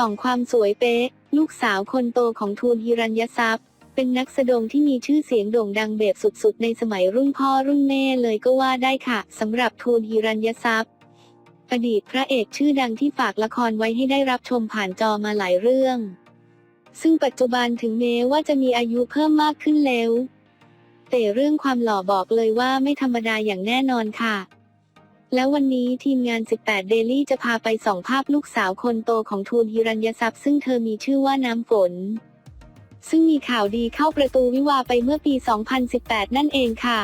ส่องความสวยเป๊ะ ลูกสาวคนโตของทูนฮิรัญยทรัพย์ เป็นนักแสดงที่มีชื่อเสียงโด่งดังแบบสุดๆ ในสมัยรุ่นพ่อรุ่นแม่เลยก็ว่าได้ค่ะสำหรับทูนฮิรัญยทรัพย์ อดีตพระเอกชื่อดังที่ฝากละครไว้ให้ได้รับชมผ่านจอมาหลายเรื่อง ซึ่งปัจจุบันถึงแม้ว่าจะมีอายุเพิ่มมากขึ้นแล้ว แต่เรื่องความหล่อบอกเลยว่าไม่ธรรมดาอย่างแน่นอนค่ะ แล้ววันนี้ทีมงาน 18 Daily จะพาไปส่องภาพลูกสาวคนโตของทูนฮิรัญยศัพย์ซึ่งเธอมีชื่อว่าน้ำฝน ซึ่งมีข่าวดีเข้าประตูวิวาไปเมื่อปี 2018 นั่นเองค่ะ